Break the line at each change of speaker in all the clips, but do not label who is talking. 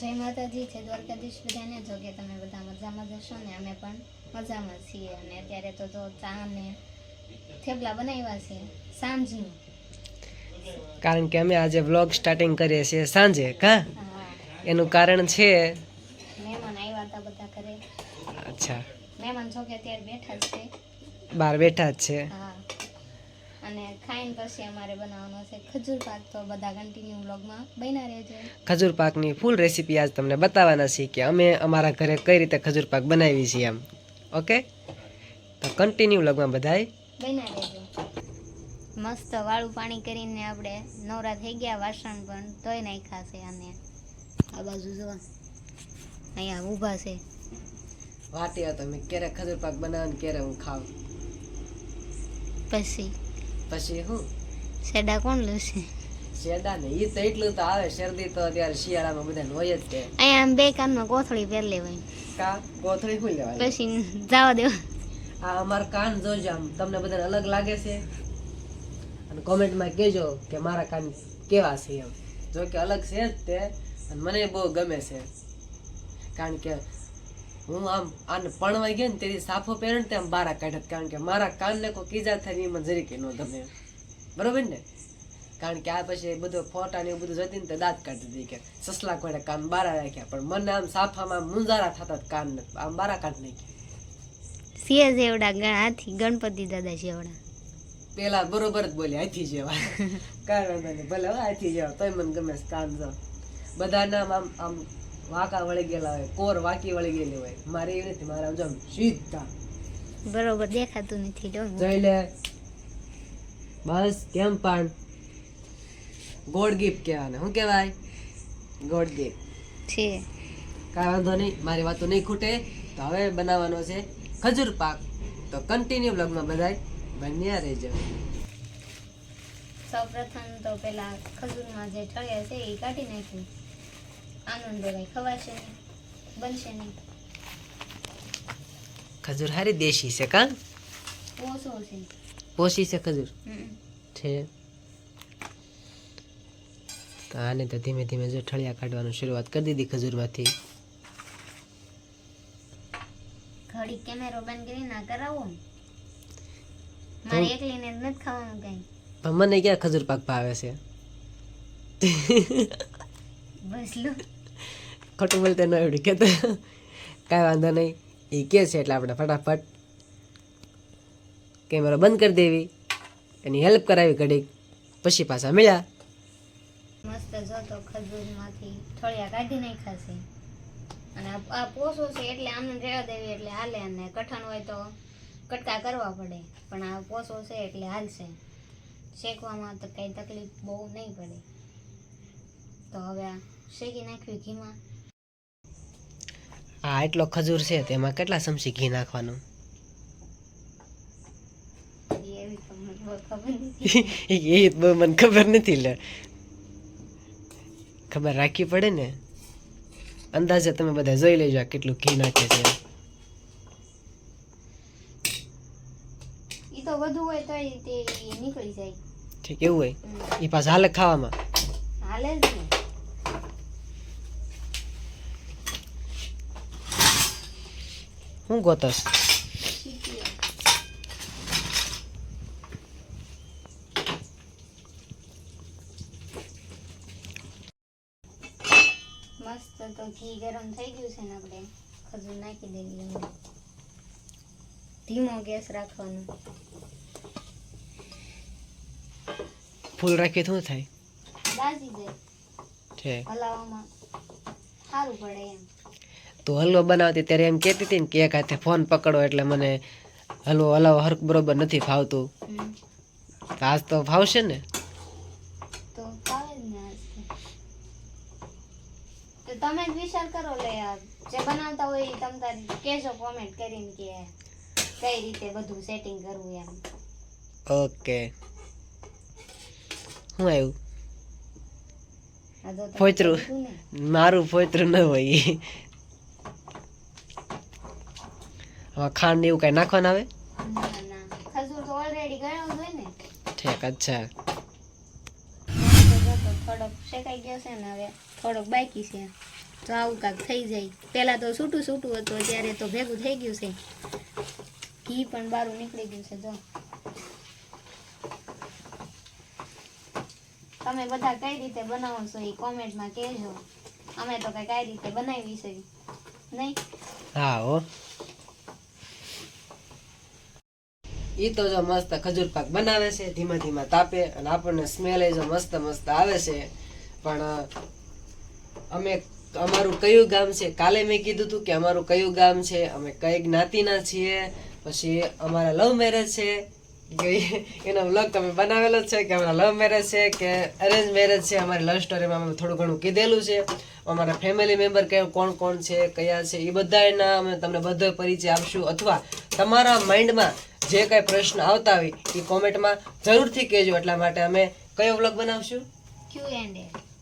જય માતાજી છે દ્વારકાધીશ. બધાને જો કે તમે બધા મજામાં જશો ને? અમે પણ મજામાં છીએ. અને અત્યારે તો જો ચા ને થેપલા બનાવ્યા છે સાંજનું.
કારણ કે અમે આજે વ્લોગ સ્ટાર્ટિંગ કરીએ છીએ સાંજે કા? એનું કારણ છે?
મહેમાન આવ્યા હતા બધા ઘરે.
અચ્છા.
મહેમાન જો કે અત્યારે બેઠા છે.
બહાર બેઠા જ છે.
હા. ખાઈને પછી અમારે બનાવવાનો છે. ખજૂર પાક તો બધા કન્ટિન્યુ વ્લોગમાં બન્યા રહેજો.
ખજૂર પાકની ફૂલ રેસીપી આજ તમને બતાવવાના છીએ કે અમે અમારા ઘરે કઈ રીતે ખજૂર પાક બનાવી છીએ એમ. ઓકે તો કન્ટિન્યુ વ્લોગમાં બધાય.
બન્યા રહેજો. મસ્ત વાળું પાણી કરીને આપણે નવરા થઈ ગયા વાસણ પણ ધોઈ નાખ્યા છે અને આ બાજુ જોવા અહીંયા ઊભા છે.
વાટ્યા તમે ક્યારે ખજૂર પાક બનાવો ક્યારે હું ખાવ
પછી
પછી હું?
શેડા કોણ લેશે?
શેડા ને ઈ તો એટલું તો આવે શરદી તો અત્યારે શિયાળામાં બધા હોય જ છે
અહીંયા બે કાનમાં કોથળી પહેર લેવાય.
કા? કોથળી ખુલી લેવાય?
પછી જવા દેવા.
આ અમાર કાન જોજો આમ તમને બધાને અલગ લાગે છે? અને કોમેન્ટમાં કહેજો કે મારા કાન કેવા છે એમ. જો કે અલગ છે જ તે અને મને બહુ ગમે છે. કારણ કે હું આમ આને પણવાઈ ગયો ને તેથી સાફો પહેરે ને તે આમ બારા કાઢત કારણ કે મારા કાનને કોઈ કીજા થાય ને એ મને જરીકે ન ગમે. બરોબર ને? કારણ કે આ પછી બધું ફોટા ને એવું બધું જતી ને તે દાંત કાઢી દીધી કે સસલા કોઈને કાન બારા રાખ્યા. પણ મને આમ સાફામાં મુંજારા થતા કાન આમ બારા કાઢ નાખ્યા.
સિંહ જેવડા ગણાથી ગણપતિ દાદા જેવડા.
પેલા બરોબર જ બોલી હાથી જેવા. નહીં ભલે હો હાથી જેવા. તોય મને ગમે કાન જાવ બધાના આમ આમ વાંકા વળી ગયેલા હોય કોર વાંકી વળી ગયેલી હોય. મારે એવી નથી મારા જમ સીધા.
બરોબર દેખાતું નથી
જોઈ લે. બસ કેમ પણ? ગોડ ગિફ્ટ કહેવાને. શું કહેવાય? ગોડ ગિફ્ટ
છે.
કાંઈ વાંધો નહીં મારી વાતો નહીં ખૂટે. તો હવે બનાવવાનો છે ખજૂર પાક. તો કન્ટિન્યુ બ્લોગમાં બધાય બન્યા રહેજો.
સૌપ્રથમ તો પેલા ખજૂરમાં જે ઠળિયા છે એ કાઢી નાખ્યું. આનંદ દેવાય ખવાશે નહીં. બનશે નહીં.
ખજૂર હારી દેશી છે કા?
ઓછો છે.
પોષી છે ખજૂર? છે. તો આને તો ધીમે ધીમે જો ઠળિયા કાઢવાનું શરૂઆત કરી દીધી ખજૂરમાંથી.
ઘડી કેમેરો બંધ કરી ના. કરાવો મારે એકલીને જ નથી ખાવાનું કઈ.
પણ મને ક્યાં ખજૂર પાક ભાવે છે?
બસ લો.
ખોટું બોલતે ન એવડું કે કાંઈ વાંધો નહીં. એ કે છે એટલે આપણે ફટાફટ કેમેરો બંધ કરી દેવી, એની હેલ્પ કરાવી ઘડીક. પછી પાછા મળ્યા.
મસ્ત જો તો ખજૂરમાંથી થોડીયા કાઢી નાખ્યા છે. અને આ- પોસો છે એટલે આમને રહેવા દેવી, એટલે હાલે અને કઠણ હોય તો કટકા કરવા પડે. પણ આ પોસો છે એટલે હાલશે. શેકવામાં તો કંઈ તકલીફ બહુ નહીં પડે. તો હવે આ શેકી નાખ્યું ઘીમાં.
આ એટલો ખજૂર છે તેમાં કેટલા ચમચી ઘી નાખવાનું?
એ મને બહુ ખબર નથી
મને ખબર નથી લે. ખબર રાખવી પડે ને? અંદાજે તમે બધા જોઈ લેજો આ કેટલું ઘી નાખે છે.
તો વધુ હોય તો તે નીકળી જાય.
ઠીક એવું હોય? એ પાછા હાલે ખાવામાં?
હાલે જ ને.
હું ગોતસ
મસ્ત તો ઘી ગરમ થઈ ગયું છે ને આપણે. ખજૂર નાખી દેવી ધીમો ગેસ રાખવાનો.
ફૂલ રાખીએ તો થાય?
દાજી જાય
છે.
હલાવવામાં સારું પડે એમ.
તો હલવો બનાવતી ત્યારે એમ કહેતી હતી ને કે એક હાથે ફોન પકડો એટલે મને હલવો હલાવો હરક બરોબર નથી ફાવતું. આજ તો ફાવશે ને?
તમે જ વિચાર કરો લે જે બનાવતા હોય એ તમ તાર કોમેન્ટ કરીને કે કઈ રીતે બધું સેટિંગ કરવું એમ.
ઓકે. શું આવ્યું ફોતરું. મારું પોતરું ન હોય ઈ. હવે ખાંડ ને એવું કાંઈ નાખવાના આવે
ના ના ખજૂર તો ઓલરેડી ગયો હોય ને.
ઠીક અચ્છા.
તો જો તો થોડોક શેકાઈ ગયો છે ને હવે થોડોક બાકી છે. તો આવું કાંક થઈ જાય. પહેલાં તો છૂટું છૂટું હતું અત્યારે તો ભેગું થઈ ગયું છે. ઘી પણ બારું નીકળી ગયું છે જો. તમે બધા કઈ રીતે બનાવો છો એ કોમેન્ટમાં કહેજો. અમે તો કઈ કઈ રીતે બનાવી છે. નહીં?
હા હો. ઈ તો જો મસ્ત ખજૂર પાક બનાવે છે, ધીમા ધીમા તાપે અને આપણને સ્મેલ એ જો મસ્ત મસ્ત આવે છે. પણ અમે અમારું કયું ગામ છે, કાલે મેં કીધું હતું કે અમારું કયું ગામ છે, અમે કઈ જ્ઞાતિના છીએ, પછી અમારા લવ મેરેજ છે એનો વ્લોગ તમે બનાવેલો છે કે અમારા લવ મેરેજ છે, કે અરેન્જ મેરેજ છે, અમારી લવ સ્ટોરીમાં અમે થોડું ઘણું કીધેલું છે. અમારા ફેમિલી મેમ્બર કે કોણ કોણ છે, કયા છે એ બધાના અમે તમને બધો પરિચય આપશું. અથવા તમારા માઇન્ડમાં જે કાંઈ પ્રશ્ન આવતા હોય એ કોમેન્ટમાં જરૂરથી કહેજો. એટલા માટે અમે કયો વ્લોગ બનાવશું?
Q and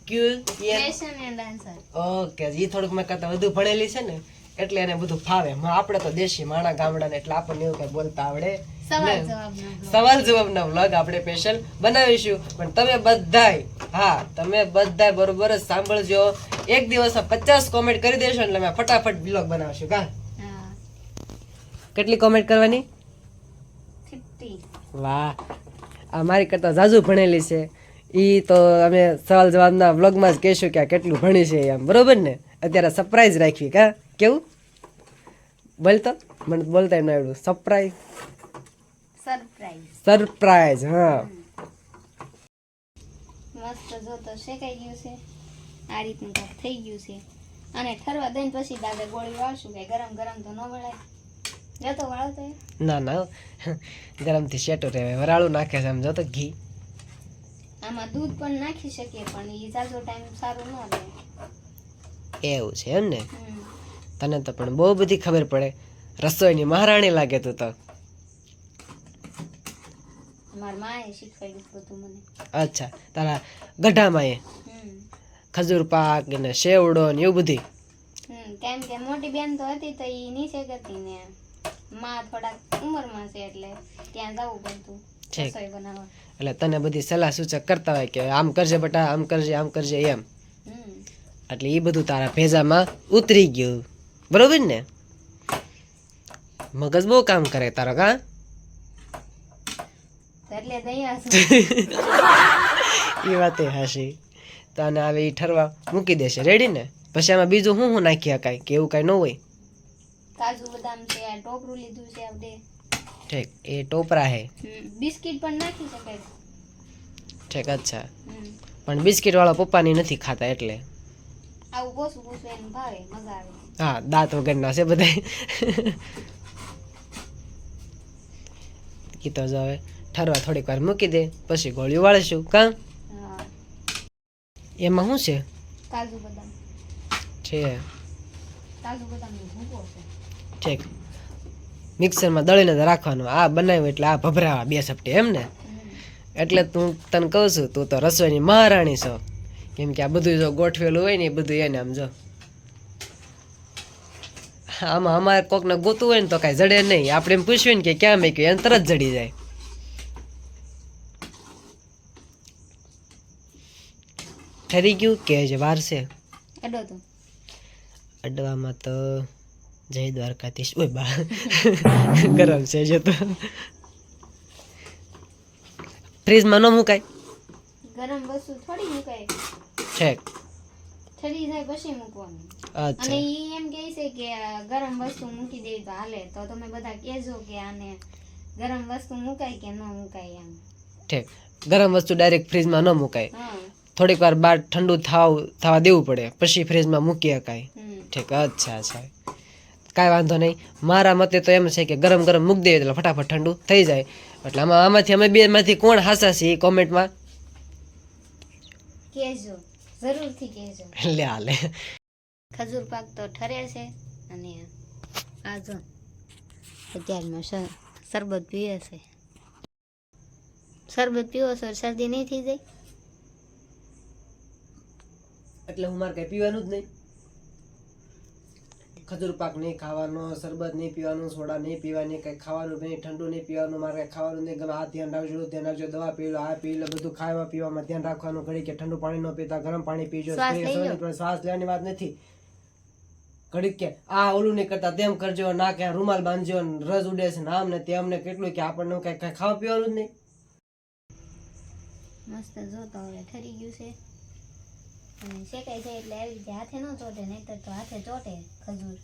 Q
question and answer
okay એ થોડુંક મેં કરતા વધુ ભણેલી છે ને એટલે એને બધું ફાવે. આપણે તો દેશી માણા ગામડાને એટલે આપણને એવું કઈ બોલતા આવડે
સવાલ
ને.
જવાબનો
વ્લોગ આપણે સ્પેશિયલ બનાવીશું. પણ તમે બધાય હા તમે બધાય બરોબર જ સાંભળજો. એક દિવસમાં પચાસ કોમેન્ટ કરી દેશો એટલે મેં ફટાફટ બ્લોગ બનાવશું. કા? કેટલી કોમેન્ટ કરવાની? વાહ. આ મારી કરતા જાજુ ભણેલી છે. એ તો અમે સવાલ જવાબના વ્લોગમાં જ કહેશું કે આ કેટલું ભણી છે એમ. બરોબર ને? અત્યારે સરપ્રાઈઝ રાખવી કા? કેવું? બોલતો મને બોલતા ન આવડું સરપ્રાઈઝ
સરપ્રાઈઝ
સરપ્રાઈઝ હા.
મસ્ત જો તો શેકાઈ ગયું છે. આ રીતનું થઈ ગયું છે. અને ઠરવા દઈને પછી દાદા ગોળી વાળશું કે ગરમ ગરમ તો ન વળાય.
ના ના ગરમથી શેટો રહે વરાળું નાખે છે સમજો તો ઘી.
આમાં દૂધ પણ નાખી શકીએ પણ એ જાજો ટાઈમ સારું ન રહે.
એવું છે એમ ને? તને તો પણ બહુ બધી ખબર પડે. રસોઈની મહારાણી લાગે તું તો. અચ્છા તારા ગઢામાં એ ખજૂર પાક ને શેવડો ને એવું બધી?
કેમ કે મોટી બેન તો હતી તો એ નીચે કરતી ને માં થોડાક ઉંમરમાં છે એટલે ત્યાં જવું પડતું રસોઈ બનાવવા.
એટલે તને બધી સલાહ સૂચક કરતા હોય કે આમ કરજે બટા આમ કરજે આમ કરજે એમ. એટલે એ બધું તારા ભેજામાં ઉતરી ગયું. બરોબર ને? મગજ બહુ કામ કરે તારો કા?
એ વાત દયા
એ વાતે હાશી તો આને આવે એ ઠરવા મૂકી દેશે. રેડી ને? પછી આમાં બીજું શું શું નાખી શકાય કે એવું કાંઈ ન હોય?
કાજુ બદામ છે આ ટોપરું લીધું છે આપણે.
ઠીક એ ટોપરા હે?
બિસ્કિટ પણ નાખી શકાય.
ઠીક અચ્છા. પણ બિસ્કિટ વાળા પપ્પાની નથી ખાતા એટલે?
આવું બોસું બોસું એને ભાવે મજા આવે
હા દાંત વગરના છે બધા. કીતો જ હવે ઠરવા થોડીક વાર મૂકી દે પછી ગોળીઓ વાળીશું કાં? એમાં શું છે?
કાજુ બદામ.
છે.
કાજુ બદામનો ભૂકો છે.
ઠીક. મિક્સરમાં દળીને જ રાખવાનું. આ બનાવ્યું એટલે આ ભભરાવા બે સપટી એમ ને. એટલે તું તને કહું છું તું તો રસોઈની મહારાણી છો. કેમ કે આ બધું જો ગોઠવેલું હોય ને એ બધું એને આમ જો. આમાં અમારે કોકને ગોતું હોય ને તો કાંઈ જડે નહીં. આપણે એમ પૂછ્યું ને કે ક્યાં મેક્યું એને તરત જડી જાય. ઠરી ગયું કે જે વાર છે
અડો તો.
અડવામાં તો જય દ્વારકાધીશ. ઓય બા. ગરમ છે જો તો. ફ્રીજમાં ન મુકાય?
ગરમ વસ્તુ થોડી મુકાય.
છે.
ઠરી જાય પછી મૂકવાનું. અને ઈ એમ કહે છે કે ગરમ વસ્તુ મૂકી દેવી તો હાલે. તો તમે બધા કહેજો કે આને ગરમ વસ્તુ મુકાય કે ન મુકાય એમ.
ઠીક. ગરમ વસ્તુ ડાયરેક્ટ ફ્રીજમાં ન મુકાય. થોડીક વાર બહાર ઠંડુ થાવ થવા દેવું પડે. પછી ફ્રીજમાં મૂકી શકાય. ઠીક. અચ્છા અચ્છા. કાંઈ વાંધો નહીં. મારા મતે તો એમ છે કે ગરમ ગરમ મૂકી દઈએ એટલે ફટાફટ ઠંડુ થઈ જાય. એટલે આમાં આમાંથી અમે બેમાંથી કોણ હાસા છીએ કોમેન્ટમાં?
કહેજો. જરૂરથી કહેજો.
લે હાલે.
ખજૂર પાક તો ઠરે છે અને આ જો અત્યારમાં શરબત પીવે છે. શરબત પીવો છો શરદી નહીં થઈ જાય?
એટલે હું મારે કઈ પીવાનું જ નહીં. ખજૂર પાક નહીં ખાવાનો શરબત નહીં પીવાનું સોડા નહીં પીવાની કંઈ ખાવાનું નહીં ઠંડુ નહીં પીવાનું મારે કંઈ ખાવાનું નહીં ગમે આ ધ્યાન રાખજો ધ્યાન રાખજો દવા પી લો આ પી લો બધું ખાવા પીવામાં ધ્યાન રાખવાનું ઘડી કે ઠંડુ પાણી ન પીતા ગરમ પાણી પીજો
શ્વાસ
લેવાની વાત નથી. ઘડીક કે આ ઓલું નહીં કરતા તેમ કરજો ના કે રૂમાલ બાંધજો રસ ઉડે છે ને આમ ને તેમ ને કેટલું કે આપણને કઈ કઈ ખાવા પીવાનું જ નહીં.
મસ્ત જો તો હવે ઠરી ગયું છે. અને શેકાઈ જાય એટલે આવી રીતે હાથે ન ચોટે નહીતર તો હાથે ચોટે ખજૂર.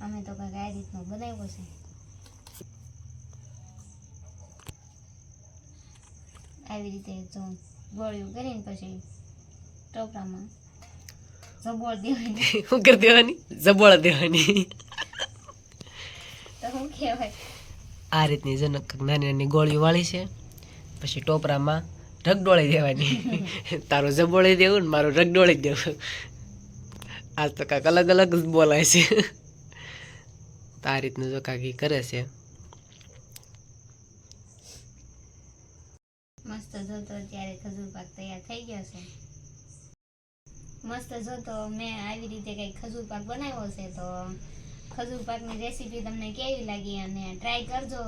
અમે તો કંઈક આ રીતનું બનાવ્યું છે. આવી રીતે જો ગોળ્યું કરીને પછી ટોપરામાં જબોળ દેવાની.
શું કરી દેવાની? જબોળ દેવાની.
તો શું કહેવાય.
આ રીતની જનક નાની નાની ગોળીઓ વાળી છે. પછી ટોપરામાં રગડોળી દેવાની. તારું જબોળી દેવું ને મારું રગડોળી દેવું. આજ તો કાંક અલગ અલગ જ બોલાય છે. આ રીતનું જો કાંઈક કરે છે.
મસ્ત જોતો ત્યારે ખજૂર પાક તૈયાર થઈ ગયો છે. મસ્ત જોતો મેં આવી રીતે કંઈક ખજૂર પાક બનાવ્યો છે તો ખજૂર પાકની રેસીપી તમને કેવી લાગી અને ટ્રાય કરજો.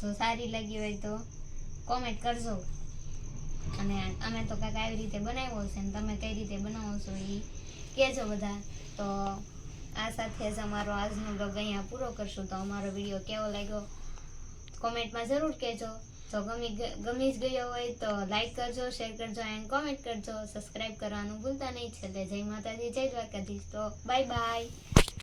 જો સારી લાગી હોય તો. કોમેન્ટ કરજો. અને અમે તો કાંઈક આવી રીતે બનાવ્યો છે ને તમે કઈ રીતે બનાવો છો એ કહેજો બધા. તો આ સાથે જ અમારો આજનો બ્લોગ અહીંયા પૂરો કરશું. તો અમારો વીડિયો કેવો લાગ્યો કોમેન્ટમાં જરૂર કહેજો. જો ગમી ગમી જ ગયો હોય તો લાઈક કરજો શેર કરજો એન્ડ કોમેન્ટ કરજો. સબસ્ક્રાઇબ કરવાનું ભૂલતા નહીં. છેલ્લે જય માતાજી, જય દ્વારકાધીશ. તો બાય બાય